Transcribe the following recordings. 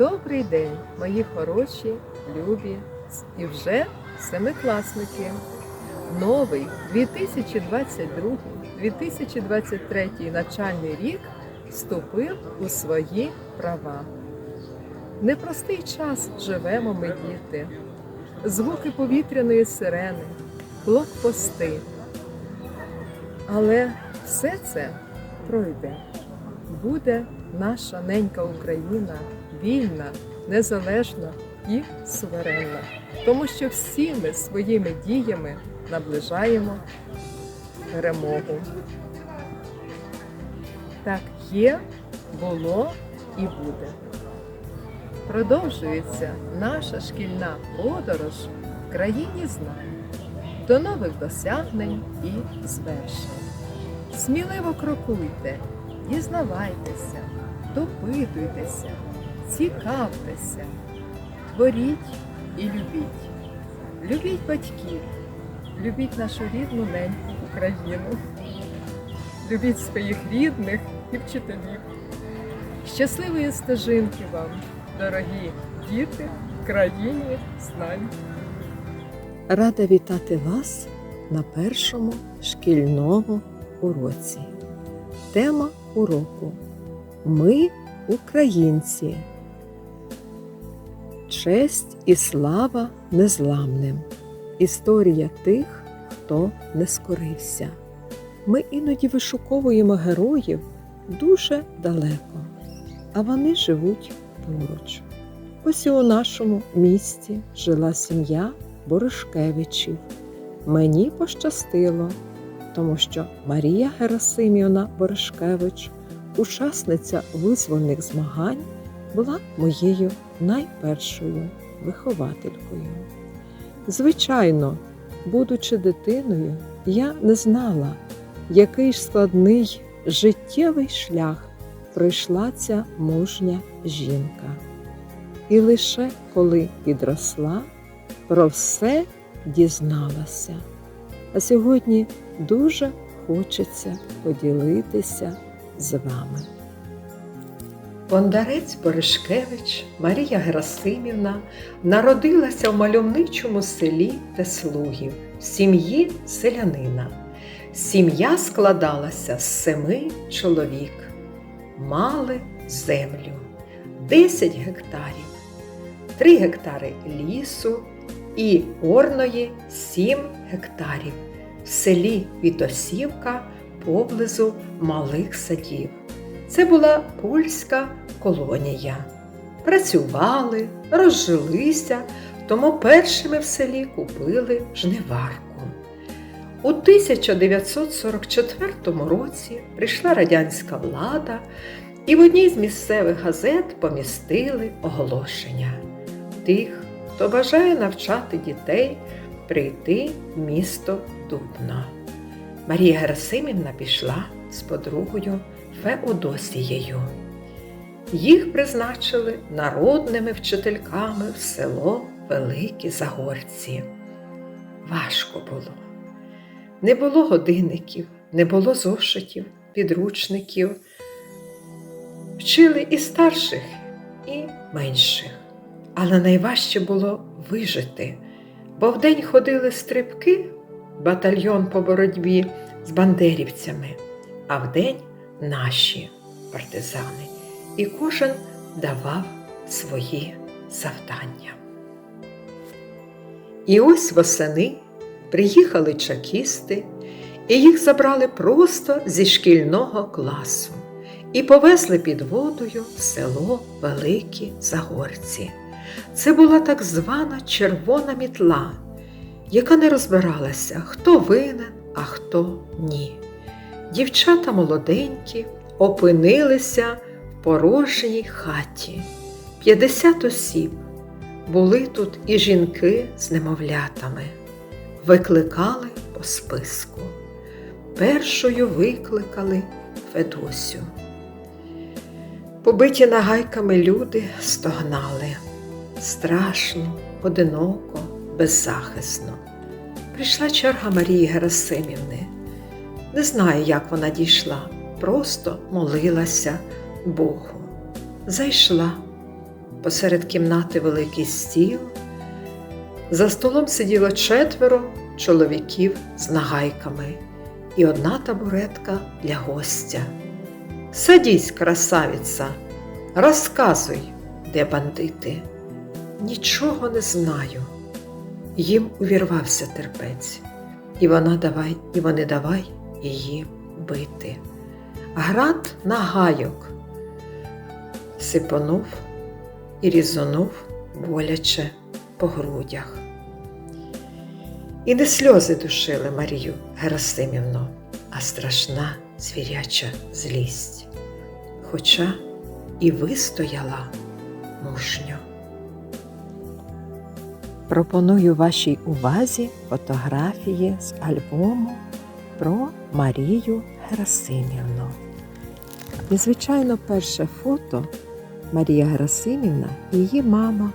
Добрий день, мої хороші, любі і вже семикласники. Новий 2022-2023 навчальний рік вступив у свої права. Непростий час живемо ми, діти, звуки повітряної сирени, блокпости. Але все це пройде. Буде наша ненька Україна вільна, незалежна і суверенна, тому що всі ми своїми діями наближаємо перемогу. Так є, було і буде. Продовжується наша шкільна подорож в країні знань до нових досягнень і звершень. Сміливо крокуйте, дізнавайтеся, допитуйтеся, цікавтеся, творіть і любіть. Любіть батьків, любіть нашу рідну неньку Україну, любіть своїх рідних і вчителів. Щасливої стежинки вам, дорогі діти країні знань. Рада вітати вас на першому шкільному уроці. Тема уроку Ми українці. Честь і слава незламним. Історія тих, хто не скорився. Ми іноді вишуковуємо героїв дуже далеко, а вони живуть поруч. Ось і у нашому місті жила сім'я Борошкевичів. Мені пощастило, тому що Марія Герасимівна Борошкевич, учасниця визвольних змагань, була моєю найпершою вихователькою. Звичайно, будучи дитиною, я не знала, який складний життєвий шлях пройшла ця мужня жінка. І лише коли підросла, про все дізналася. А сьогодні дуже хочеться поділитися з вами. Бондарець Боришкевич Марія Герасимівна народилася в мальовничому селі Теслугів в сім'ї селянина. Сім'я складалася з семи чоловік. Мали землю 10 гектарів, 3 гектари лісу і орної 7 гектарів в селі Вітосівка поблизу малих садів. Це була польська колонія. Працювали, розжилися, тому першими в селі купили жниварку. У 1944 році прийшла радянська влада, і в одній з місцевих газет помістили оголошення тих, хто бажає навчати дітей прийти в місто Дубно. Марія Герасимівна пішла з подругою Феодосією. Їх призначили народними вчительками в село Великі Загорці. Важко було. Не було годинників, не було зошитів, підручників. Вчили і старших, і менших. Але найважче було вижити, бо вдень ходили стрибки, батальйон по боротьбі з бандерівцями, а вдень наші партизани, і кожен давав свої завдання. І ось восени приїхали чекісти, і їх забрали просто зі шкільного класу і повезли під водою в село Великі Загорці. Це була так звана червона мітла, яка не розбиралася, хто винен, а хто ні. Дівчата молоденькі опинилися в порожній хаті. 50 осіб. Були тут і жінки з немовлятами. Викликали по списку. Першою викликали Федосю. Побиті нагайками люди стогнали. Страшно, одиноко, беззахисно. Прийшла черга Марії Герасимівни. Не знаю, як вона дійшла, просто молилася Богу. Зайшла, посеред кімнати великий стіл. За столом сиділо четверо чоловіків з нагайками і одна табуретка для гостя. Садись, красавіця, розказуй, де бандити. Нічого не знаю. Їм увірвався терпець, і вона давай, і вони давай її бити. Град на гайок сипонув і різонув боляче по грудях. І не сльози душили Марію Герасимівну, а страшна звіряча злість. Хоча і вистояла мужньо. Пропоную вашій увазі фотографії з альбому про Марію Герасимівну. І, звичайно, перше фото Марія Герасимівна і її мама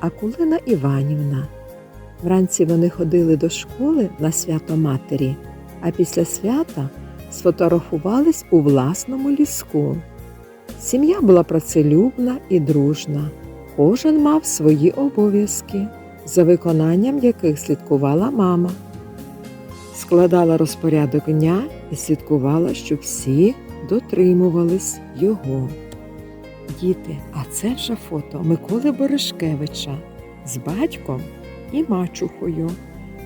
Акулина Іванівна. Вранці вони ходили до школи на свято матері, а після свята сфотографувались у власному ліску. Сім'я була працелюбна і дружна. Кожен мав свої обов'язки, за виконанням яких слідкувала мама. Складала розпорядок дня і слідкувала, щоб всі дотримувались його. Діти, а це вже фото Миколи Берешкевича з батьком і мачухою.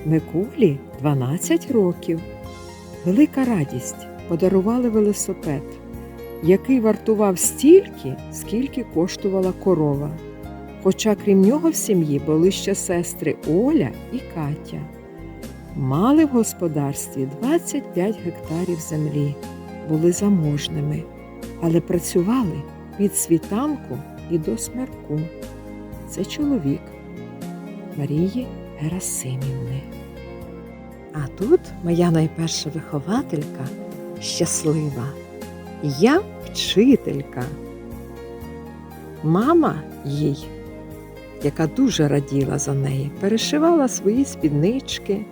Миколі 12 років. Велика радість подарували велосипед, який вартував стільки, скільки коштувала корова. Хоча крім нього в сім'ї були ще сестри Оля і Катя. Мали в господарстві 25 гектарів землі, були заможними, але працювали від світанку і до смерку. Це чоловік Марії Герасимівни. А тут моя найперша вихователька щаслива. Я вчителька. Мама їй, яка дуже раділа за неї, перешивала свої спіднички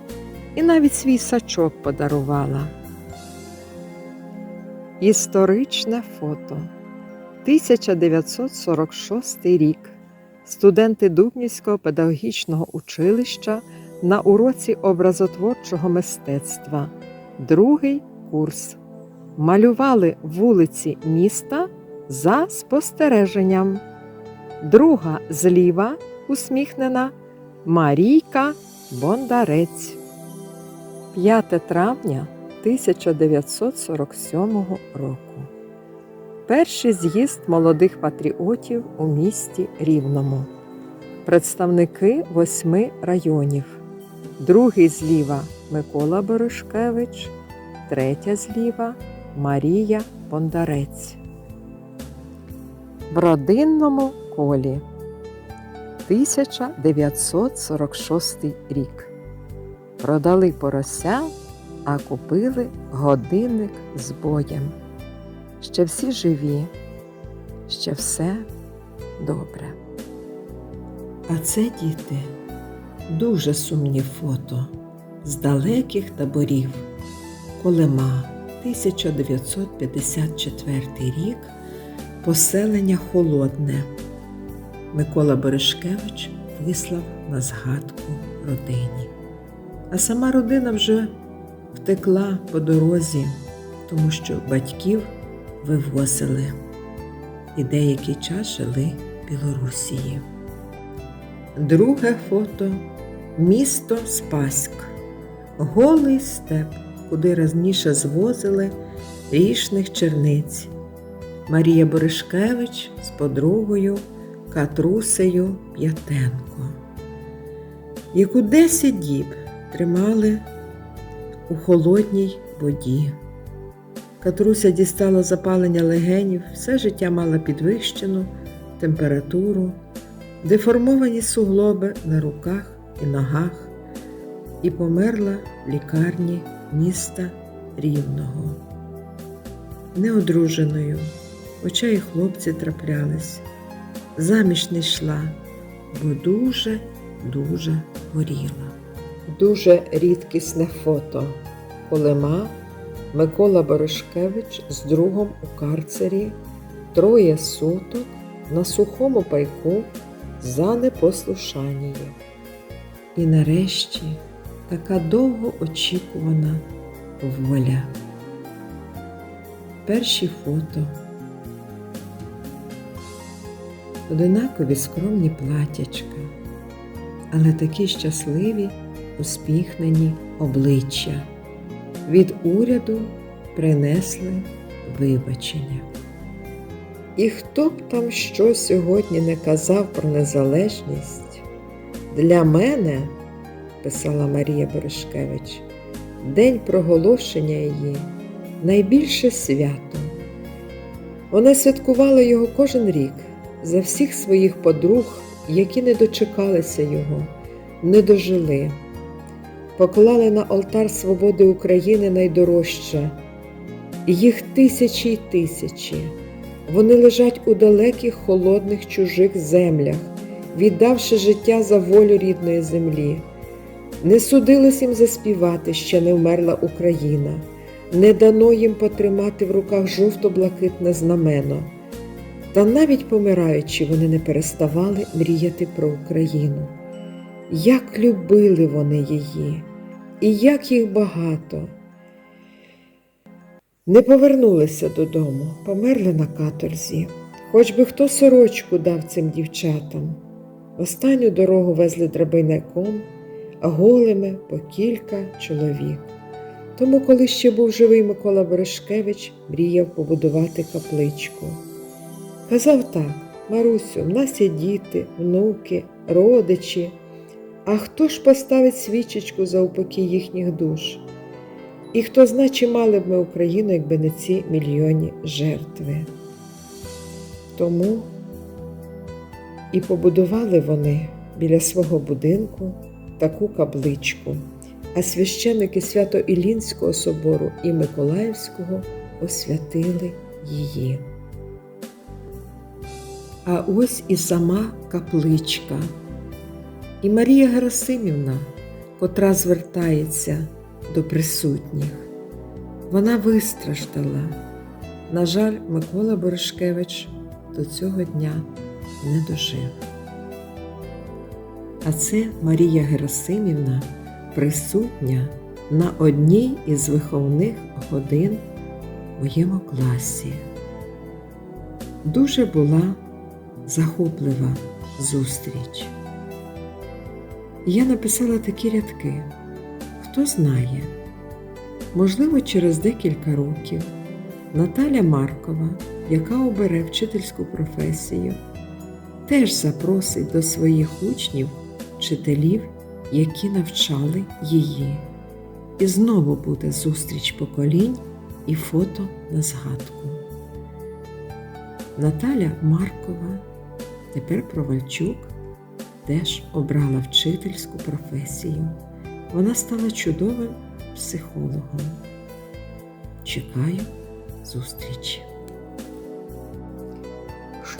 і навіть свій сачок подарувала. Історичне фото 1946 рік. Студенти Дубнівського педагогічного училища на уроці образотворчого мистецтва, другий курс. Малювали вулиці міста за спостереженням. Друга зліва усміхнена Марійка Бондарець. 5 травня 1947 року. Перший з'їзд молодих патріотів у місті Рівному. Представники восьми районів. Другий зліва Микола Берешкевич, третя зліва Марія Бондарець. В родинному колі 1946 рік. Продали порося, а купили годинник з боєм. Ще всі живі, ще все добре. А це діти дуже сумні фото з далеких таборів. Колема, 1954 рік, поселення Холодне. Микола Берешкевич вислав на згадку родині. А сама родина вже втекла по дорозі, тому що батьків вивозили і деякий час жили в Білорусії. Друге фото місто Спаськ, голий степ, куди раніше звозили річних черниць. Марія Боришкевич з подругою Катрусею П'ятенко, яку 10 діб тримали у холодній воді. Катруся дістала запалення легенів, все життя мала підвищену температуру, деформовані суглоби на руках і ногах і померла в лікарні міста Рівного. Неодруженою, хоча й хлопці траплялись, заміж не йшла, бо дуже-дуже горіла. Дуже рідкісне фото. Колема Микола Борошкевич з другом у карцері, троє суток, на сухому пайку за непослушання. І нарешті така довго очікувана воля. Перші фото. Одинакові скромні платячка, але такі щасливі, усміхнені обличчя. Від уряду принесли вибачення. І хто б там що сьогодні не казав про незалежність, для мене, писала Марія Берешкевич, день проголошення її найбільше свято. Вона святкувала його кожен рік за всіх своїх подруг, які не дочекалися його, не дожили, поклали на алтар свободи України найдорожче, їх тисячі й тисячі. Вони лежать у далеких холодних чужих землях, віддавши життя за волю рідної землі. Не судилось їм заспівати, ще не вмерла Україна, не дано їм потримати в руках жовто-блакитне знамено. Та навіть помираючи, вони не переставали мріяти про Україну. Як любили вони її, і як їх багато. Не повернулися додому, померли на каторзі. Хоч би хто сорочку дав цим дівчатам. Останню дорогу везли драбиняком, а голими по кілька чоловік. Тому, коли ще був живий Микола Берешкевич, мріяв побудувати капличку. Казав так, Марусю, в нас є діти, внуки, родичі. А хто ж поставить свічечку за упокій їхніх душ? І хто зна, чи мали б ми Україну, якби не ці мільйонні жертви. Тому і побудували вони біля свого будинку таку капличку, а священники Свято-Ілінського собору і Миколаївського освятили її. А ось і сама капличка, і Марія Герасимівна, котра звертається до присутніх. Вона вистраждала. На жаль, Микола Борошкевич до цього дня не дожив. А це Марія Герасимівна присутня на одній із виховних годин в моєму класі. Дуже була захоплива зустріч. Я написала такі рядки. Хто знає, можливо, через декілька років Наталя Маркова, яка обере вчительську професію, теж запросить до своїх учнів вчителів, які навчали її. І знову буде зустріч поколінь і фото на згадку. Наталя Маркова, тепер Провальчук, теж обрала вчительську професію. Вона стала чудовим психологом. Чекаю зустрічі.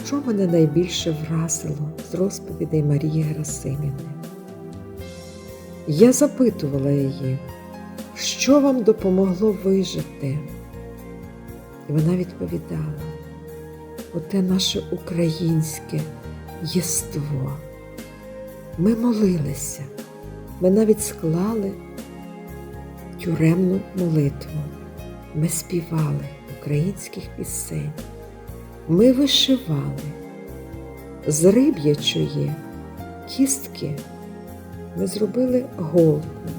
Що мене найбільше вразило з розповідей Марії Герасимівни? Я запитувала її, що вам допомогло вижити? І вона відповідала: оте наше українське єство. Ми молилися. Ми навіть склали тюремну молитву. Ми співали українських пісень. Ми вишивали з риб'ячої кістки. Ми зробили голку,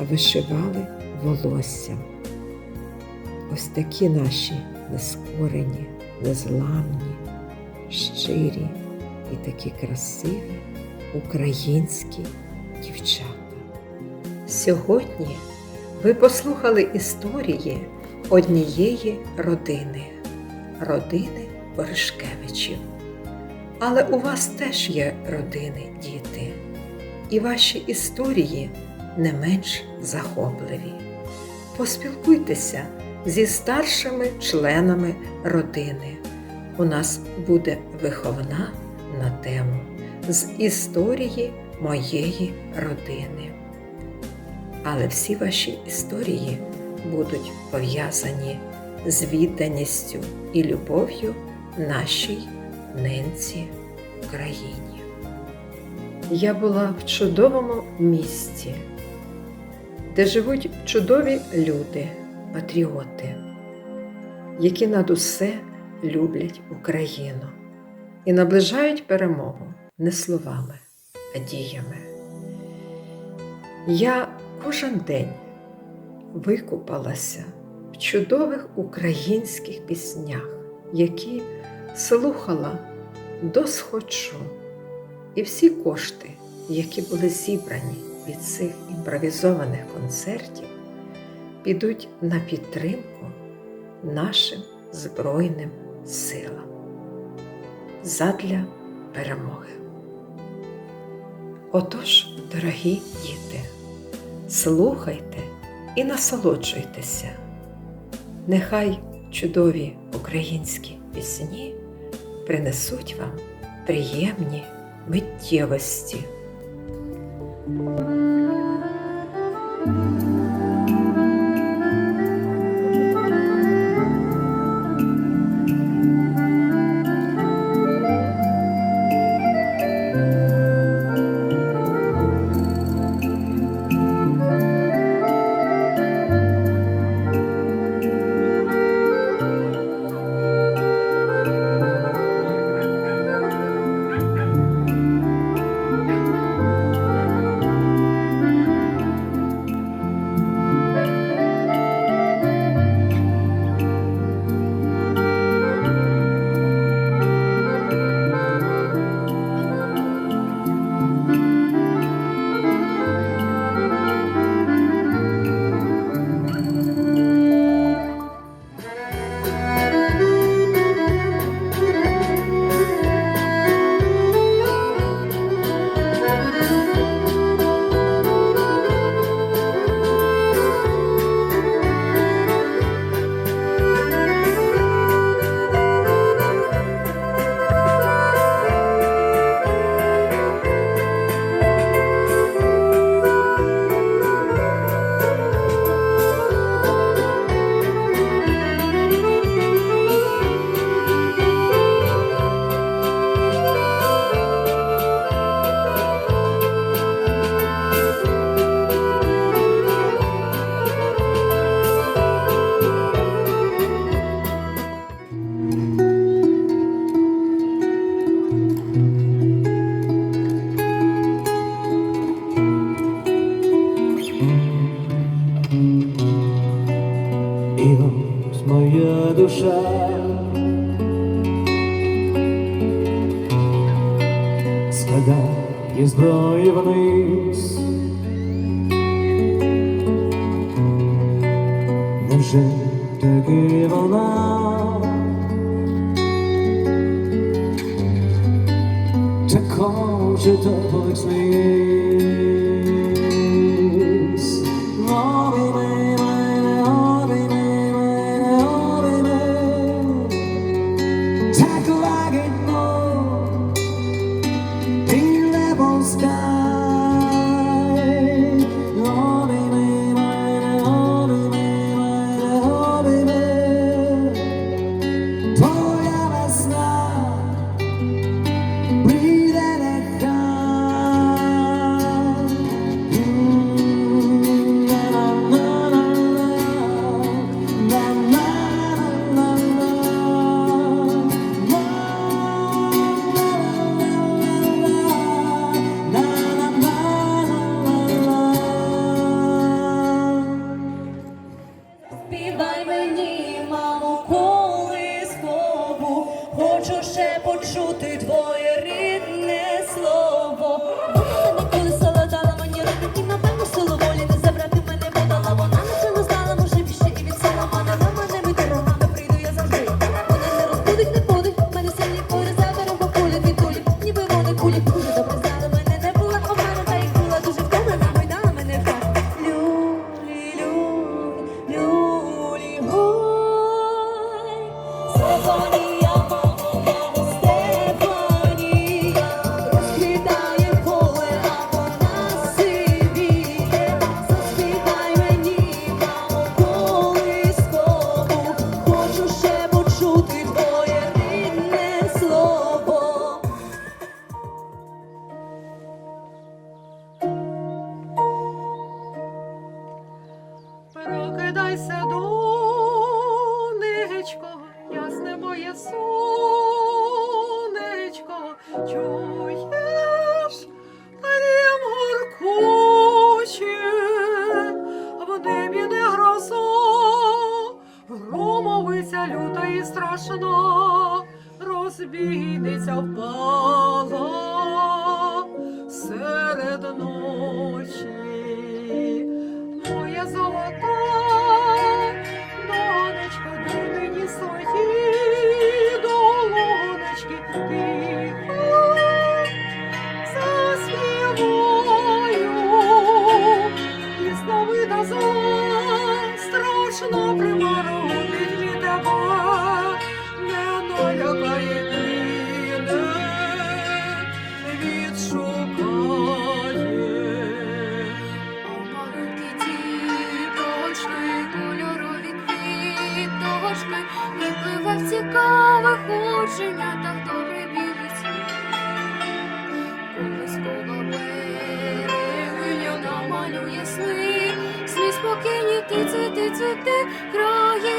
а вишивали волоссям. Ось такі наші нескорені, незламні, щирі і такі красиві українські дівчата. Сьогодні ви послухали історії однієї родини родини Боришкевичів. Але у вас теж є родини, діти, і ваші історії не менш захопливі. Поспілкуйтеся зі старшими членами родини. У нас буде виховна на тему з історії моєї родини. Але всі ваші історії будуть пов'язані з відданістю і любов'ю нашій ненці країні. Я була в чудовому місті, де живуть чудові люди, патріоти, які над усе люблять Україну і наближають перемогу не словами, а діями. Я кожен день викупалася в чудових українських піснях, які слухала досхочу. І всі кошти, які були зібрані від цих імпровізованих концертів, підуть на підтримку нашим Збройним силам задля перемоги. Отож, дорогі діти, слухайте і насолоджуйтеся. Нехай чудові українські пісні принесуть вам приємні миттєвості. nada não спокійні ти цвіти, країна, ненька